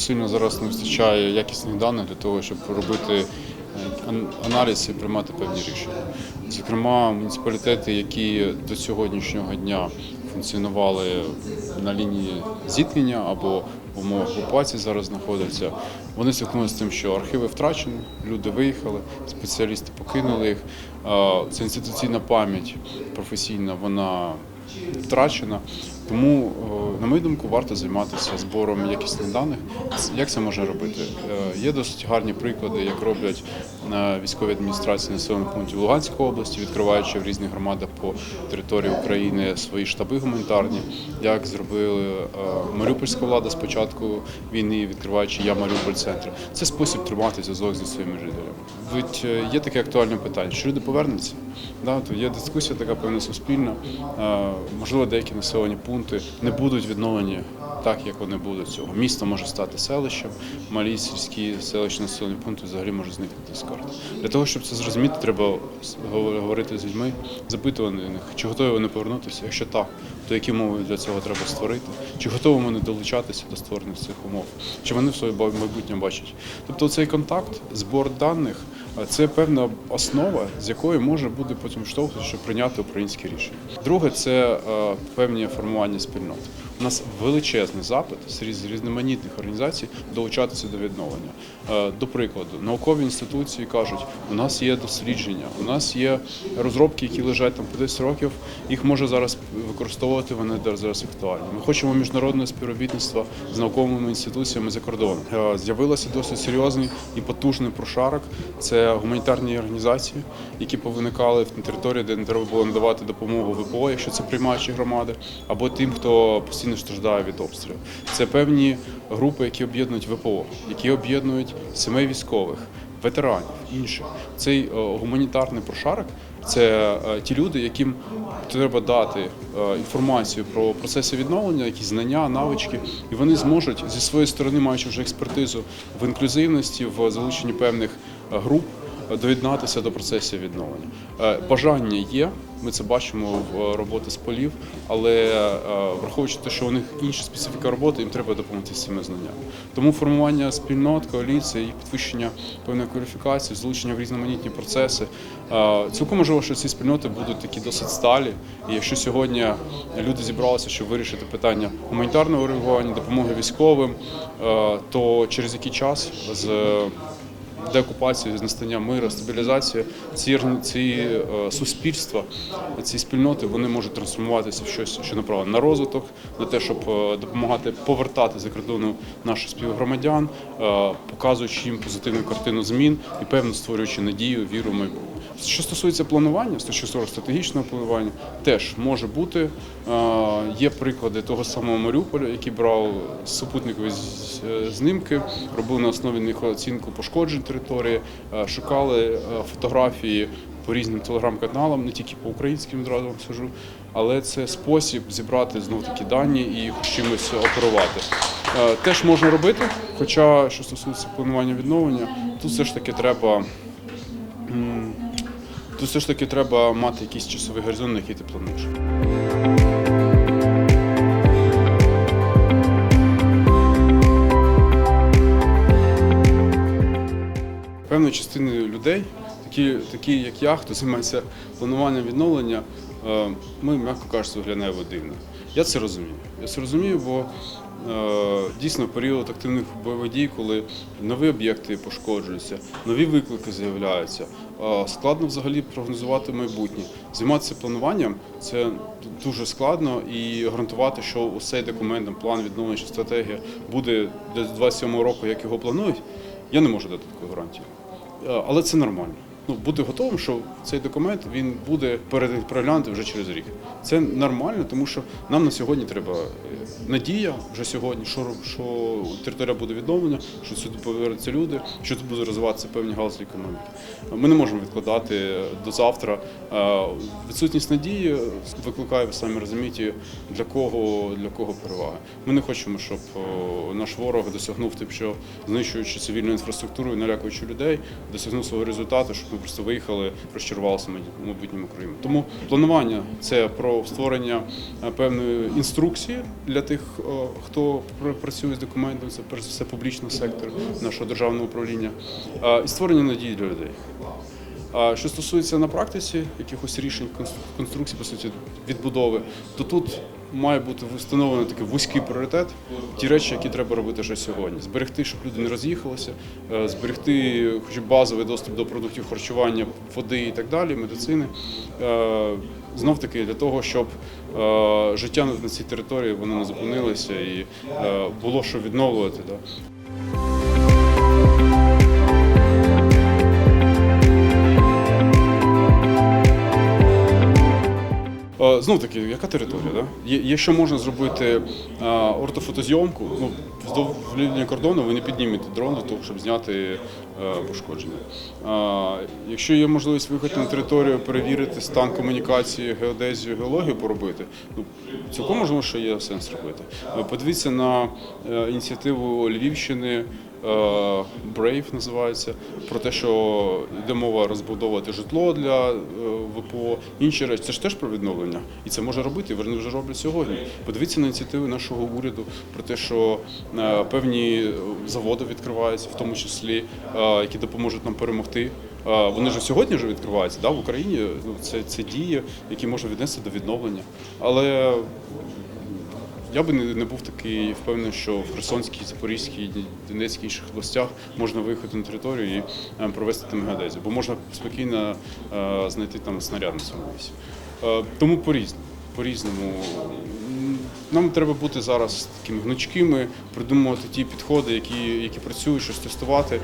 сильно зараз не вистачає якісних даних для того, щоб робити е, аналіз і приймати певні рішення. Зокрема, муніципалітети, які до сьогоднішнього дня функціонували на лінії зіткнення або в умовах окупації зараз знаходяться, вони стикнулися з тим, що архіви втрачені, люди виїхали, спеціалісти покинули їх. Ця інституційна пам'ять професійна, вона втрачена. Тому, е, на мою думку, варто займатися збором якісних даних. Як це можна робити? Е, Є досить гарні приклади, як роблять е, військові адміністрації населених пунктів Луганської області, відкриваючи в різних громадах по території України свої штаби гуманітарні, як зробили Маріупольська влада з початку війни, відкриваючи Я Маріуполь центр. Це спосіб тримати зв'язок зі своїми жителями. Ведь є таке актуальне питання: що люди повернуться? Да, то є дискусія така певна суспільна. Можливо, деякі населені пункти не будуть відновлені так, як вони будуть цього. Місто може стати селищем, малі сільські селищні населені пункти взагалі можуть зникнути з карти. Для того, щоб це зрозуміти, треба говорити з людьми, запитувати них, чи готові вони повернутися. Якщо так, то які умови для цього треба створити, чи готові вони долучатися до створення цих умов, чи вони в своє майбутнє бачать. Тобто цей контакт, збор даних це певна основа, з якої може бути потім штовхнути, щоб прийняти українське рішення. Друге, це е, певні формування спільнот. У нас величезний запит з різноманітних організацій долучатися до відновлення. Е, До прикладу, наукові інституції кажуть, у нас є дослідження, у нас є розробки, які лежать там по 10 років. Їх може зараз використовувати. Вони зараз актуальні. Ми хочемо міжнародне співробітництво з науковими інституціями за кордоном. Е, З'явилося досить серйозний і потужний прошарок. Це гуманітарні організації, які повиникали на території, де не треба було надавати допомогу ВПО, якщо це приймаючі громади, або тим, хто постійно страждає від обстрілів. Це певні групи, які об'єднують ВПО, які об'єднують сімей військових. Ветеранів, інших цей е, гуманітарний прошарок це е, ті люди, яким треба дати е, інформацію про процеси відновлення, якісь знання, навички, і вони зможуть зі своєї сторони, маючи вже експертизу в інклюзивності, в залученні певних груп, доєднатися до процесів відновлення. Е, Бажання є. Ми це бачимо в е, роботи з полів, але е, враховуючи те, що у них інша специфіка роботи, їм треба допомогти цими знаннями. Тому формування спільнот, коаліції, їх підвищення певної кваліфікації, залучення в різноманітні процеси. Цілком можливо, що ці спільноти будуть такі досить сталі. І якщо сьогодні люди зібралися, щоб вирішити питання гуманітарного реагування, допомоги військовим, то через який час з деокупацію, з настання миру, стабілізацію, ці, ці е, суспільства, ці спільноти вони можуть трансформуватися в щось, що направлено на розвиток, на те, щоб е, допомагати повертати за кордону наших співгромадян, е, показуючи їм позитивну картину змін і певно створюючи надію, віру в майбутнє. Що стосується планування, зору стратегічного планування, теж може бути. Є приклади того самого Маріуполя, який брав супутникові знімки, робив на основі них оцінку пошкоджень території, е, шукали е, фотографії по різним телеграм-каналам, не тільки по українським одразу вам скажу, але це спосіб зібрати знов такі дані і їх чимось оперувати. Е, Теж можна робити, хоча що стосується планування відновлення, тут все ж таки треба. Тут все ж таки треба мати якийсь часовий горизонт, на який ти плануєш. Певної частини людей, такі, такі як я, хто займається плануванням відновлення, е, ми, м'яко кажучи, виглядаємо дивно. Я це розумію. Я це розумію, бо е, дійсно період активних бойових дій, коли нові об'єкти пошкоджуються, нові виклики з'являються. е, Складно взагалі прогнозувати майбутнє. Займатися плануванням це дуже складно і гарантувати, що усе документ, план відновлення чи стратегія буде до 27 року, як його планують. Я не можу дати такої гарантії. Але це нормально. Ну, бути готовим, що цей документ він буде переглянути вже через рік. Це нормально, тому що нам на сьогодні треба е, надія вже сьогодні, що, що територія буде відновлена, що сюди повернуться люди, що тут буде розвиватися певні галузі економіки. Ми не можемо відкладати е, до завтра. Е, Відсутність надії викликає, ви самі розумієте, для кого, для кого переваги. Ми не хочемо, щоб наш ворог досягнув тим, що знищуючи цивільну інфраструктуру і налякуючи людей, досягнув свого результату, щоб Ми просто виїхали, розчарувалися в майбутньому Криму. Тому планування це про створення е, певної інструкції для тих, е, хто пр- працює з документами, це перш за все публічний сектор нашого державного управління, е, і створення надії для людей. А що стосується на практиці якихось рішень конс- конструкцій, по суті, відбудови, то тут має бути встановлений такий вузький пріоритет, ті речі, які треба робити вже сьогодні. Зберегти, щоб люди не роз'їхалися, е, зберегти хоч базовий доступ до продуктів харчування, води і так далі, медицини. Е, Знов таки для того, щоб е, життя на цій території воно не зупинилося і було що відновлювати. Знов таки, яка територія? Да? Є- Якщо можна зробити е, ортофотозйомку, ну, вздовж лінії кордону ви не піднімете дрон для того, щоб зняти пошкодження. Е, Якщо є можливість виїхати на територію, перевірити стан комунікації, геодезію, геологію поробити, ну, цілком можливо, що є сенс робити. Е, Подивіться на е, ініціативу Львівщини. Brave називається про те, що йде мова розбудовувати житло для ВПО, інші речі. Це ж теж про відновлення, і це може робити. Вони вже роблять сьогодні. Подивіться на ініціативи нашого уряду про те, що певні заводи відкриваються, в тому числі, які допоможуть нам перемогти. Вони ж сьогодні вже відкриваються да, в Україні. Ну, це, це дії, які можна віднести до відновлення. Але я би не, був такий впевнений, що в Херсонській, Запорізькій, Донецькій інших областях можна виїхати на територію і е, провести там геодезію, бо можна спокійно е, знайти там снаряд на цьому місці. Е, тому по-різному. По-різному. Нам треба бути зараз такими гнучкими, придумувати ті підходи, які, які працюють, щось тестувати.